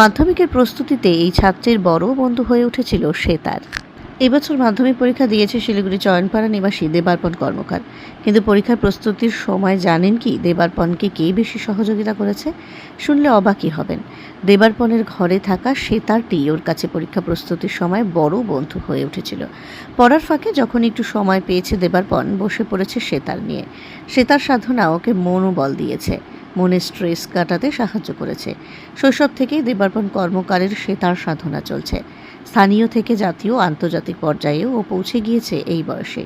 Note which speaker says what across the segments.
Speaker 1: মাধ্যমিকের প্রস্তুতিতে এই ছাত্রীর বড় বন্ধু হয়ে উঠেছিল সে তার। এবছর মাধ্যমিক পরীক্ষা দিয়েছে শিলিগুড়ি চয়নপাড়া নিবাসী দেবার্পণ কর্মকার। কিন্তু পরীক্ষার প্রস্তুতির সময় জানেন কি, দেবার্পণকে কে বেশি সহযোগিতা করেছে? শুনলে অবাকই হবেন। দেবার্পণের ঘরে থাকা সেতারটি ওর কাছে পরীক্ষা প্রস্তুতির সময় বড় বন্ধু হয়ে উঠেছিল। পড়ার ফাঁকে যখন একটু সময় পেয়েছে দেবার্পণ, বসে পড়েছে সেতার নিয়ে। সেতার সাধনা ওকে মনোবল দিয়েছে। মনের স্ট্রেস কাটাতে সাহায্য করেছে। শৈশব থেকেই দেবার্পণ কর্মকারের সে তার সাধনা চলছে। স্থানীয় থেকে জাতীয় আন্তর্জাতিক পর্যায়েও ও পৌঁছে গিয়েছে এই বয়সে।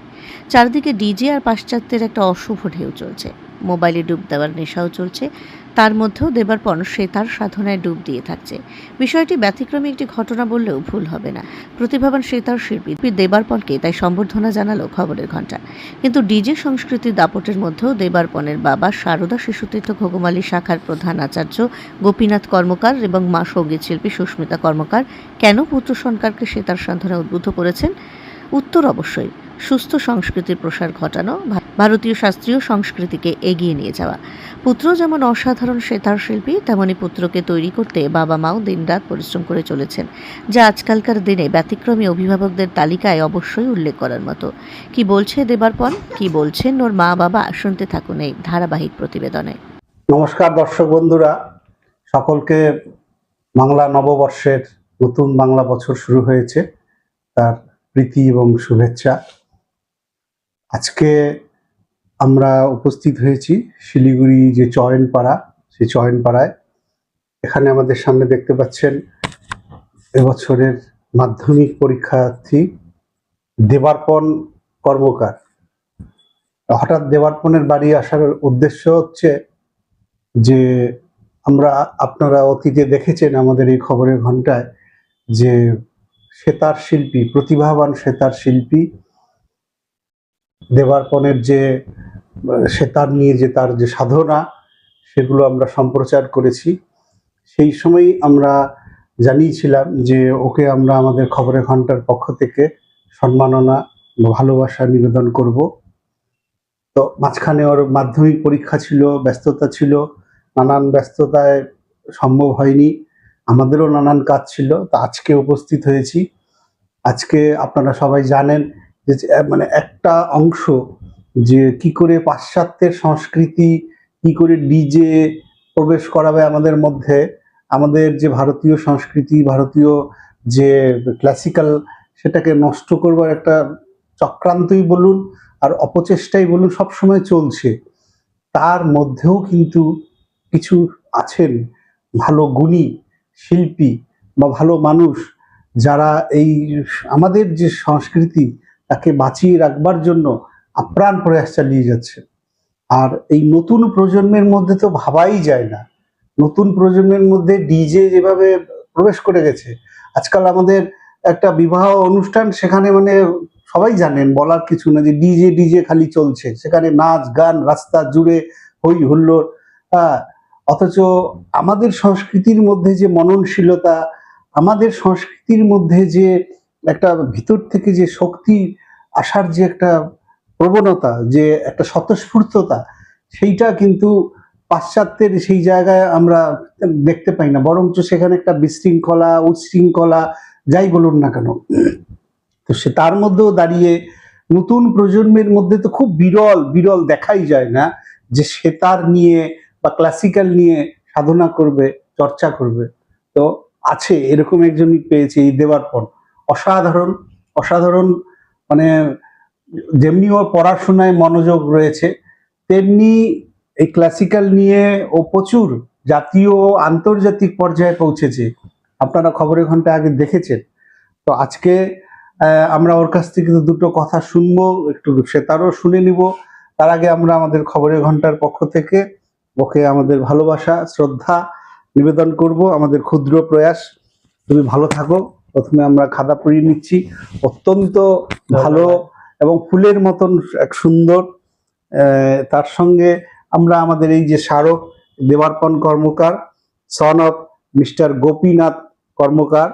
Speaker 1: চারদিকে ডিজে আর পাশ্চাত্যের একটা অশুভ ঢেউ চলছে। মোবাইলে ডুব দেওয়ার নেশাও চলছে। তার মধ্যেও দেবার্পণ সে তার সাধনায় ডুব দিয়ে থাকছে। বিষয়টি ব্যতিক্রমী একটি ঘটনা বললেও ভুল হবে না। প্রতিভাবান সেতার শিল্পী। দেবার্পণকে তাই সম্বর্ধনা জানালো খবরের ঘণ্টা। কিন্তু ডিজে সংস্কৃতির দাপটের মধ্যেও দেবার্পণের বাবা সারদা শিশুতীর্থ ঘোগমালী শাখার প্রধান আচার্য গোপীনাথ কর্মকার এবং মা সংগীত শিল্পী সুস্মিতা কর্মকার কেন পুত্র সরকারকে সেতার সাধনায় উদ্বুদ্ধ করেছেন? উত্তর অবশ্যই। সুস্থ সংস্কৃতির প্রসার ঘটানো ভারতীয় শাস্ত্রীয় সংস্কৃতিকে এগিয়ে নিয়ে যাওয়া। পুত্র যেমন অসাধারণ সেতার শিল্পী, তেমনি পুত্রকে তৈরি করতে বাবা মাও দিনরাত পরিশ্রম করে চলেছেন, যা আজকালকার দিনে ব্যতিক্রমী অভিভাবকদের তালিকায় অবশ্যই উল্লেখ করার মতো। কি বলছে দেবারপণ কি বলছেন ওর মা বাবা? শুনতে থাকুন এই ধারাবাহিক প্রতিবেদনে।
Speaker 2: নমস্কার দর্শক বন্ধুরা, সকলকে বাংলা নববর্ষের নতুন বাংলা বছর শুরু হয়েছে, তার প্রীতি এবং শুভেচ্ছা। আজকে আমরা উপস্থিত হয়েছি শিলিগুড়ি যে চয়নপাড়া, সেই চয়নপাড়ায়। এখানে আমাদের সামনে দেখতে পাচ্ছেন এবছরের মাধ্যমিক পরীক্ষার্থী দেবার্পণ কর্মকার। হঠাৎ দেবার্পণের বাড়ি আসার উদ্দেশ্য হচ্ছে যে আমরা, আপনারা অতীতে দেখেছেন আমাদের এই খবরের ঘন্টায় যে সেতার শিল্পী, প্রতিভাবান সেতার শিল্পী দেবার্পণের যে আহ, সেতার নিয়ে যে তার যে সাধনা সেগুলো আমরা সম্প্রচার করেছি। সেই সময় আমরা জানিয়েছিলাম যে ওকে আমরা আমাদের খবরের ঘণ্টার পক্ষ থেকে সম্মাননা ভালোবাসা নিবেদন করব। তো মাঝখানে ওর মাধ্যমিক পরীক্ষা ছিল ব্যস্ততা ছিল নানান ব্যস্ততায় সম্ভব হয়নি। আমাদেরও নানান কাজ ছিল তো আজকে উপস্থিত হয়েছি। আজকে আপনারা সবাই জানেন যে, মানে একটা অংশ যে কি করে পাশ্চাত্যের সংস্কৃতি, কি করে ডিজে প্রবেশ করাবে আমাদের মধ্যে, আমাদের যে ভারতীয় সংস্কৃতি, ভারতীয় যে ক্লাসিক্যাল সেটাকে নষ্ট করবার একটা চক্রান্তই বলুন আর অপচেষ্টাই বলুন সবসময় চলছে। তার মধ্যেও কিন্তু কিছু আছেন ভালো গুণী, শিল্পী বা ভালো মানুষ যারা এই আমাদের যে সংস্কৃতি, তাকে বাঁচিয়ে রাখবার জন্য আপ্রাণ প্রয়াস চালিয়ে যাচ্ছে। আর এই নতুন প্রজন্মের মধ্যে তো ভাবাই যায় না। নতুন প্রজন্মের মধ্যে ডিজে যেভাবে প্রবেশ করে গেছে, আজকাল আমাদের একটা বিবাহ অনুষ্ঠান সেখানে মানে সবাই জানেন, বলার কিছু না যে ডিজে ডিজে খালি চলছে। সেখানে নাচ, গান, রাস্তা জুড়ে হই হুল্লোড়। হ্যাঁ অথচ আমাদের সংস্কৃতির মধ্যে যে মননশীলতা, আমাদের সংস্কৃতির মধ্যে যে একটা ভিতর থেকে যে শক্তি আসার যে একটা প্রবণতা, যে একটা স্বতঃস্ফূর্ততা, সেইটা কিন্তু পাশ্চাত্যের সেই জায়গায় আমরা দেখতে পাই না। বরঞ্চ সেখানে একটা বিশৃঙ্খলা, উচ্ছৃঙ্খলা, যাই বলুন না কেন। তো সে তার মধ্যেও দাঁড়িয়ে নতুন প্রজন্মের মধ্যে তো খুব বিরল বিরল দেখাই যায় না যে সেতার নিয়ে বা ক্লাসিক্যাল নিয়ে সাধনা করবে, চর্চা করবে। তো আছে, এরকম একজনই পেয়েছে এই দেওয়ার পর। অসাধারণ অসাধারণ মানে যেমনি ওর পড়াশোনায় মনোযোগ রয়েছে, তেমনি এই ক্লাসিক্যাল নিয়ে ও প্রচুর জাতীয় আন্তর্জাতিক পর্যায়ে পৌঁছেছে। আপনারা খবরের ঘণ্টা আগে দেখেছেন। তো আজকে আমরা ওর কাছ থেকে দুটো কথা শুনব, একটু সে তারও শুনে নিব। তার আগে আমরা আমাদের খবরের ঘণ্টার পক্ষ থেকে ওকে আমাদের ভালোবাসা, শ্রদ্ধা নিবেদন করব, আমাদের ক্ষুদ্র প্রয়াস। তুমি ভালো থাকো। প্রথমে আমরা খাদা পরিয়ে নিচ্ছি। অত্যন্ত ভালো এবং ফুলের মতন এক সুন্দর তার সঙ্গে আমরা আমাদের এই যে স্মারক Debarpan Karmakar son of mister Gopinath Karmakar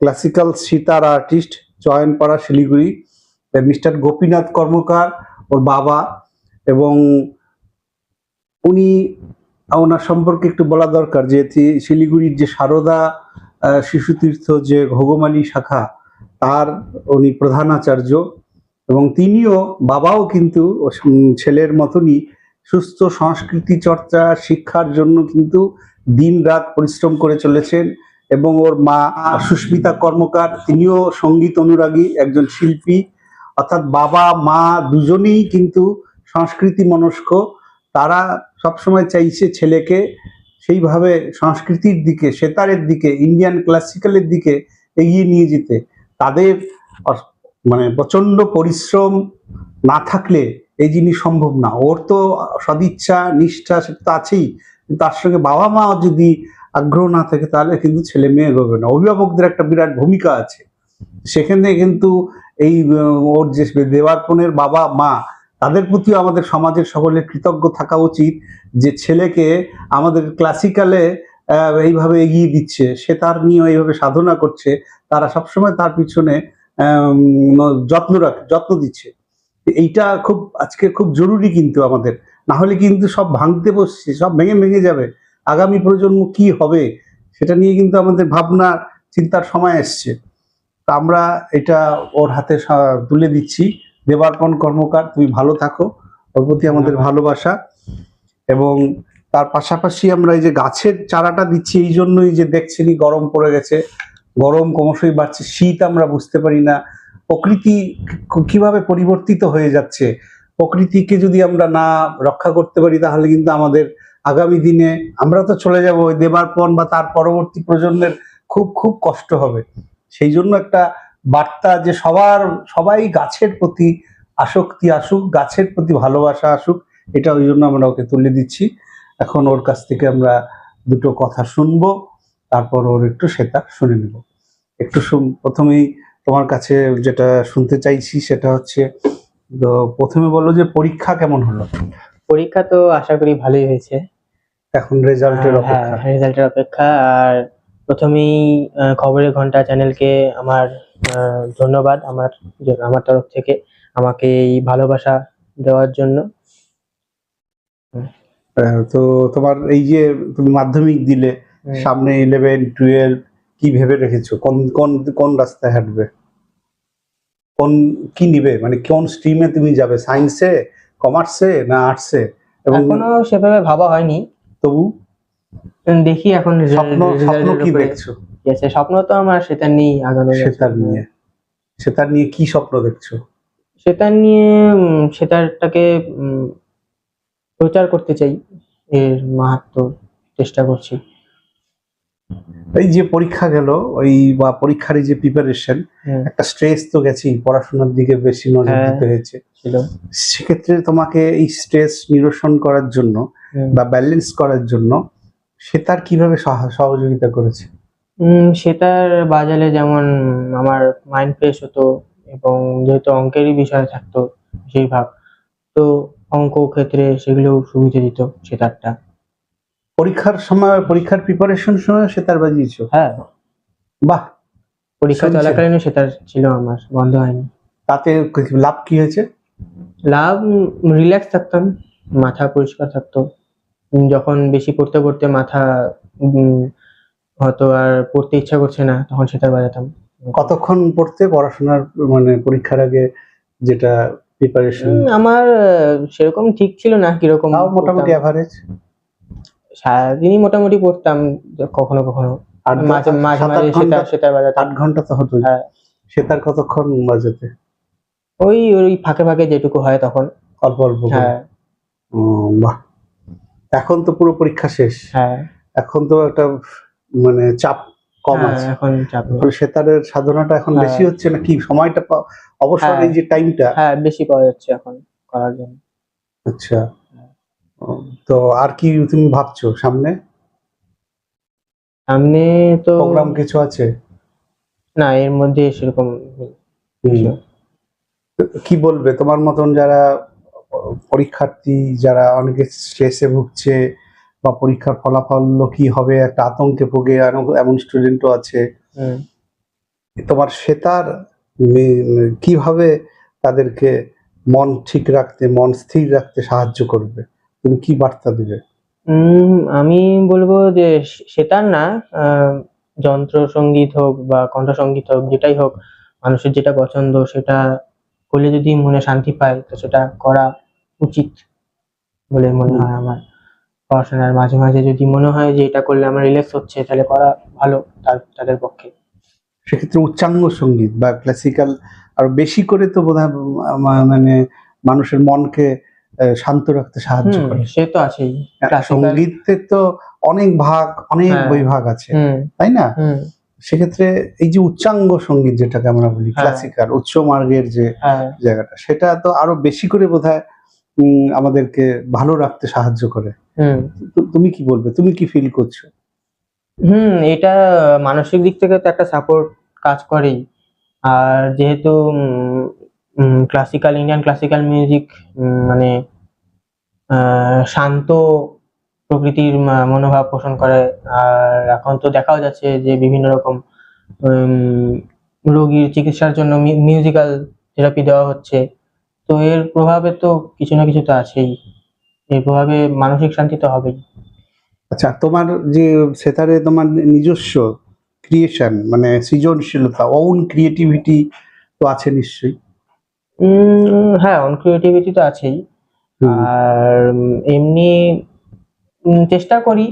Speaker 2: classical sitar artist Chayanpara Siliguri mister Gopinath Karmakar, ওর বাবা এবং উনি, ওনার সম্পর্কে একটু বলা দরকার যে শিলিগুড়ির যে সারদা শিশুতীর্থ যে ঘোগমালি শাখা, তার উনি প্রধান আচার্য। এবং তিনিও বাবাও কিন্তু ছেলের মতনই সুস্থ সংস্কৃতি চর্চা, শিক্ষার জন্য কিন্তু দিন রাত পরিশ্রম করে চলেছেন এবং ওর মা সুস্মিতা কর্মকার, তিনিও সংগীত অনুরাগী একজন শিল্পী। অর্থাৎ বাবা, মা দুজনেই কিন্তু সংস্কৃতি মনস্ক। তারা সবসময় চাইছে ছেলেকে সেইভাবে সংস্কৃতির দিকে, সেতারের দিকে, ইন্ডিয়ান ক্লাসিক্যালের দিকে এগিয়ে নিয়ে যেতে। তাদের মানে প্রচণ্ড পরিশ্রম না থাকলে এই জিনিস সম্ভব না। ওর তো সদিচ্ছা, নিষ্ঠা সেটা তো আছেই। তার সঙ্গে বাবা মা যদি আগ্রহ না থাকে, তাহলে কিন্তু ছেলে মেয়ে এগোবে না। অভিভাবকদের একটা বিরাট ভূমিকা আছে। সেখানে কিন্তু এই ওর যে দেবার্পণের বাবা মা, তাদের প্রতিও আমাদের সমাজের সকলের কৃতজ্ঞ থাকা উচিত যে ছেলেকে আমাদের ক্লাসিক্যালে এইভাবে এগিয়ে দিচ্ছে। সে তার নিয়ে এইভাবে সাধনা করছে। তারা সবসময় তার পিছনে যত্ন রাখ যত্ন দিচ্ছে। এইটা খুব আজকে খুব জরুরি কিন্তু আমাদের। না হলে কিন্তু সব ভাঙতে বসছে সব ভেঙে ভেঙে যাবে। আগামী প্রজন্ম কি হবে সেটা নিয়ে কিন্তু আমাদের ভাবনা চিন্তার সময় এসছে। তা আমরা এটা ওর হাতে তুলে দিচ্ছি। দেবার্পণ কর্মকার তুমি ভালো থাকো। ওর প্রতি আমাদের ভালোবাসা। এবং তার পাশাপাশি আমরা এই যে গাছের চারাটা দিচ্ছি এই জন্যই যে দেখছেনই গরম পড়ে গেছে। গরম ক্রমশই বাড়ছে, শীত আমরা বুঝতে পারি না, প্রকৃতি কীভাবে পরিবর্তিত হয়ে যাচ্ছে? প্রকৃতিকে যদি আমরা না রক্ষা করতে পারি, তাহলে কিন্তু আমাদের আগামী দিনে আমরা তো চলে যাব, ওই দেবার্পণ বা তার পরবর্তী প্রজন্মের খুব খুব কষ্ট হবে। সেই জন্য একটা বার্তা যে সবার, সবাই গাছের প্রতি আসক্তি আসুক, গাছের প্রতি ভালোবাসা আসুক, এটা ওই জন্য আমরা ওকে তুলে দিচ্ছি। এখন ওর কাছ থেকে আমরা দুটো কথা শুনব। তারপর ওর একটু সেটা শুনে নেব। একটু প্রথমেই তোমার কাছে যেটা শুনতে চাইছি সেটা হচ্ছে তো প্রথমে বলল যে পরীক্ষা কেমন হলো?
Speaker 3: পরীক্ষা তো আশা করি ভালোই হয়েছে।
Speaker 2: এখন রেজাল্টের
Speaker 3: হ্যাঁ
Speaker 2: অপেক্ষা।
Speaker 3: রেজাল্টের অপেক্ষা। আর প্রথমেই খবরের ঘণ্টা চ্যানেলকে আমার ধন্যবাদ আমার আমার তরফ থেকে আমাকে এই ভালোবাসা দেওয়ার জন্য।
Speaker 2: তো তোমার এই যে তুমি মাধ্যমিক দিলে। সামনে ইলেভেন টুয়েলভ কি ভেবে রেখেছো? কোন কোন কোন রাস্তায় হাঁটবে? কোন কি নিবে? মানে কোন স্ট্রিমে তুমি যাবে? সায়েন্সে কমার্সে না আর্টসে এবং
Speaker 3: কোনো সেভাবে ভাবা হয়নি।
Speaker 2: তবু?
Speaker 3: দেখি এখন
Speaker 2: স্বপ্ন স্বপ্ন কি দেখছ?
Speaker 3: আছে স্বপ্ন তো আমার সেটা নিয়ে আগানো
Speaker 2: সেতার নিয়ে। সেতার নিয়ে কি স্বপ্ন দেখছ?
Speaker 3: সেটা নিয়ে সেটারটাকে উম, প্রচার করতে চাই এর মাহাত্ম চেষ্টা করছি।
Speaker 2: এই যে পরীক্ষা গেল ওই বা পরীক্ষার যে প্রিপারেশন একটা স্ট্রেস তো গেছি পড়াশোনার দিকে বেশি নজর
Speaker 3: হ্যাঁ।
Speaker 2: দিতে হয়েছে। সেক্ষেত্রে তোমাকে এই স্ট্রেস নিরসন করার জন্য বা ব্যালেন্স করার জন্য সে তার কীভাবে সহ- সহযোগিতা করেছে?
Speaker 3: সেটার বাজালে যেমন আমার মাইন্ড ফ্রেশ হতো এবং যেহেতু অঙ্কেরই বিষয় থাকতো বেশিরভাগ তো অঙ্ক ক্ষেত্রে সেগুলো সুবিধা দিত সেটারটা
Speaker 2: পরীক্ষার সময় পরীক্ষার প্রিপারেশন সময় সেতার বাজিয়েছো?
Speaker 3: হ্যাঁ।
Speaker 2: বাহ
Speaker 3: পরীক্ষা
Speaker 2: শুনছি।
Speaker 3: চলাকালীনও সেটার ছিল আমার বন্ধ হয়নি।
Speaker 2: তাতে কি- লাভ কি হয়েছে?
Speaker 3: লাভ রিল্যাক্স থাকতাম মাথা পরিষ্কার থাকতো। উম, যখন বেশি পড়তে পড়তে মাথা উম, হয়তো আর পড়তে ইচ্ছা করছে না তখন সেটার বাজাতাম।
Speaker 2: কতক্ষণ পড়তে পড়াশোনার মানে পরীক্ষার আগে যেটা প্রিপারেশন
Speaker 3: উম, আমার আহ, সেরকম ঠিক ছিল না কীরকম
Speaker 2: তাও মোটামুটি
Speaker 3: পড়তাম।
Speaker 2: অ্যাভারেজ
Speaker 3: সারাদিনই মোটামুটি পড়তাম কখনো কখনো। মাঝে মাঝে সেটা সেটা বাজাতাম।
Speaker 2: আট ঘণ্টা তো হতো
Speaker 3: হ্যাঁ।
Speaker 2: সেতার কতক্ষণ বাজাতে?
Speaker 3: ওই ওই ফাঁকে ফাঁকে যেটুকু হয় তখন।
Speaker 2: অল্প অল্প
Speaker 3: হ্যাঁ।
Speaker 2: বাহ। এখন তো পুরো পরীক্ষা শেষ।
Speaker 3: হ্যাঁ।
Speaker 2: এখন তো একটা মানে চাপ কম
Speaker 3: হ্যাঁ,
Speaker 2: আছে।
Speaker 3: এখন চাপ
Speaker 2: সেতারের সাধনাটা এখন
Speaker 3: হ্যাঁ।
Speaker 2: বেশি হচ্ছে না কি সময়টা অবসর। এই যে টাইমটা
Speaker 3: হ্যাঁ বেশি পাওয়া যাচ্ছে এখন করার জন্য।
Speaker 2: আচ্ছা। তো আর কি তুমি ভাবছ সামনে?
Speaker 3: সামনে তো
Speaker 2: প্রোগ্রাম কিছু আছে?
Speaker 3: না এর মধ্যে সেরকম
Speaker 2: কি বলবে তোমার মতন যারা পরীক্ষার্থী যারা অনেকে স্ট্রেসে ভুগছে বা পরীক্ষার ফলাফল কি হবে একটা আতঙ্কে ভোগে এমন- স্টুডেন্টও আছে। তোমার সেতার কীভাবে তাদেরকে মন ঠিক রাখতে মন স্থির রাখতে সাহায্য করবে? তুমি কি বার্তা দিবে
Speaker 3: আমি বলব যে সে- সেটার না যন্ত্র সংগীত হোক বা কণ্ঠ সংগীত হোক যেটাই হোক মানুষের যেটা পছন্দ সেটা করলে যদি মনে শান্তি পায় তো সেটা করা উচিত বলে মনে হয় আমার। পড়াশোনার মাঝে মাঝে যদি মনে হয় যে এটা করলে আমার রিল্যাক্স হচ্ছে তাহলে করা ভালো তার তাদের পক্ষে।
Speaker 2: সেক্ষেত্রে উচ্চাঙ্গ সংগীত বা ক্লাসিক্যাল আর বেশি করে তো বোধ মানে মানুষের মনকে শান্ত রাখতে সাহায্য করে।
Speaker 3: সে তো আছেই।
Speaker 2: সঙ্গীতের তো অনেক ভাগ অনেক
Speaker 3: হ্যাঁ।
Speaker 2: বৈভাগ আছে তাই না? সেক্ষেত্রে এই যে উচ্চাঙ্গ সংগীত যেটাকে আমরা বলি। ক্লাসিক্যাল উচ্চ মার্গের যে
Speaker 3: হ্যাঁ।
Speaker 2: জায়গাটা সেটা তো আরও বেশি করে বোধহয় উম, আমাদেরকে ভালো রাখতে সাহায্য করে। তুমি কি বলবে? তুমি কি ফিল করছ?
Speaker 3: হুম এটা মানসিক দিক থেকে তো একটা সাপোর্ট কাজ করেই। আর যেহেতু ক্লাসিক্যাল ইন্ডিয়ান ক্লাসিক্যাল মিউজিক মানে শান্ত প্রকৃতির মনোভাব পোষণ করে। আর এখন তো দেখাও যাচ্ছে যে বিভিন্ন রকম রোগীর চিকিৎসার জন্য মিউজিক্যাল থেরাপি দেওয়া হচ্ছে। তো এর প্রভাবে তো কিছু না কিছু তো আছেই। এর প্রভাবে মানসিক শান্তি তো হবেই।
Speaker 2: আচ্ছা তোমার যে সেতারে তোমার নিজস্ব ক্রিয়েশন মানে সৃজনশীলতা ওন ক্রিয়েটিভিটি তো আছে নিশ্চয়ই।
Speaker 3: হ্যাঁ অন ক্রিয়েটিভিটি তো আছেই। আর এমনি চেষ্টা করি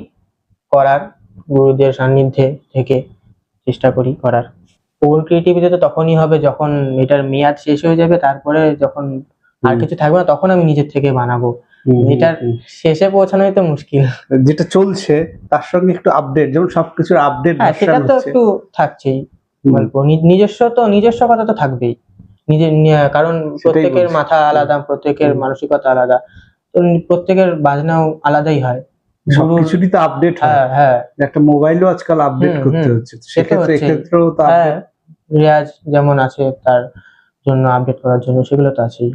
Speaker 3: করার গুরুদের সান্নিধ্যে থেকে চেষ্টা করি করার। ওর ক্রিয়েটিভিটি তো তখনই হবে যখন এটার মেয়াদ শেষ হয়ে যাবে তারপরে যখন আর কিছু থাকবে না তখন আমি নিজের থেকে বানাবো। এটার শেষে পৌঁছানোই তো মুশকিল।
Speaker 2: যেটা চলছে তার সঙ্গে একটু আপডেট যেমন সবকিছুর আপডেট
Speaker 3: হ্যাঁ সেটা তো একটু থাকছেই। নিজস্ব তো নিজস্ব কথা তো থাকবেই। নিজের কারণ প্রত্যেকের মাথা আলাদা প্রত্যেকের মানসিকতা আলাদা। তো প্রত্যেকের বাজনাও আলাদাই হয়। গুরুর-
Speaker 2: সবকিছুরই তো আপডেট হ্যাঁ।
Speaker 3: হ্যাঁ
Speaker 2: একটা মোবাইলও আজকাল আপডেট করতে হচ্ছে। সেক্ষেত্রে। এক্ষেত্রেও তো
Speaker 3: হ্যাঁ রেয়াজ যেমন আছে তার জন্য আপডেট করার জন্য সেগুলো তো আছেই।